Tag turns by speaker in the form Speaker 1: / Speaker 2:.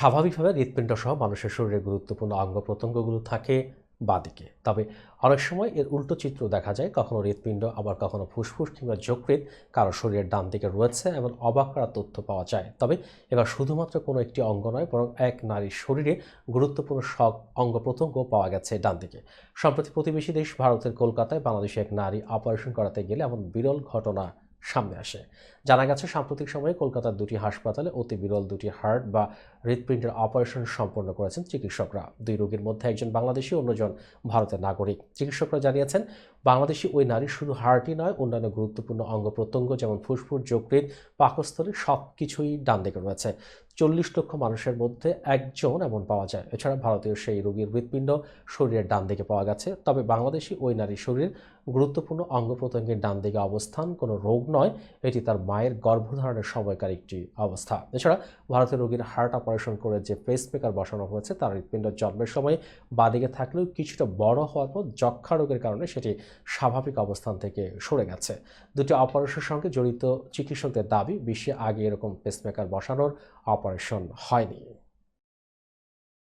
Speaker 1: স্বাভাবিকভাবে হৃৎপিণ্ড সহ মানুষের শরীরে গুরুত্বপূর্ণ অঙ্গ প্রত্যঙ্গগুলো থাকে বাদিকে। তবে অনেক সময় এর উল্টো চিত্র দেখা যায়, কখনো হৃৎপিণ্ড, আবার কখনো ফুসফুস কিংবা যকৃৎ কারও শরীরের ডান দিকে রয়েছে এমন অবাক করা তথ্য পাওয়া যায়। তবে এবার শুধুমাত্র কোনো একটি অঙ্গ নয়, বরং এক নারীর শরীরে গুরুত্বপূর্ণ সব অঙ্গ প্রত্যঙ্গ পাওয়া গেছে ডান দিকে। সম্প্রতি প্রতিবেশী দেশ ভারতের কলকাতায় বাংলাদেশে এক নারী অপারেশন করাতে গেলে এমন বিরল ঘটনা সামনে আসে। জানা গেছে, সাম্প্রতিক সময়ে কলকাতার দুটি হাসপাতালে অতি বিরল দুটি হার্ট বা হৃদপিণ্ডের অপারেশন সম্পন্ন করেছেন চিকিৎসকরা। দুই রোগীর মধ্যে একজন বাংলাদেশি, অন্যজন ভারতের নাগরিক। চিকিৎসকরা জানিয়েছেন, বাংলাদেশি ওই নারী শুধু হার্টই নয়, অন্যান্য গুরুত্বপূর্ণ অঙ্গ প্রত্যঙ্গ যেমন ফুসফুস যকৃত পাকস্থলী সব কিছুই ডান দিকে রয়েছে। চল্লিশ লক্ষ মানুষের মধ্যে একজন এমন পাওয়া যায়। এছাড়া ভারতীয় সেই রোগীর হৃৎপিণ্ড শরীরের ডান দিকে পাওয়া গেছে। তবে বাংলাদেশি ওই নারীর শরীর গুরুত্বপূর্ণ অঙ্গ প্রত্যঙ্গের ডান দিকে অবস্থান, কোনো রোগ নয়। এটি তার মায়ের গর্ভধারণের সময়কার একটি অবস্থা। এছাড়া ভারতের রোগীর হার্ট অপারেশন করে যে পেসমেকার বসানো হয়েছে, তার হৃৎপিণ্ড জন্মের সময় বাদিকে থাকলেও কিছুটা বড় হওয়ার পর যক্ষা রোগের কারণে সেটি স্বাভাবিক অবস্থান থেকে সরে গেছে। দুটি অপারেশনের সঙ্গে জড়িত চিকিৎসকদের দাবি, বিশ্বে আগে এরকম পেসমেকার বসানোর অপারেশন হয়নি।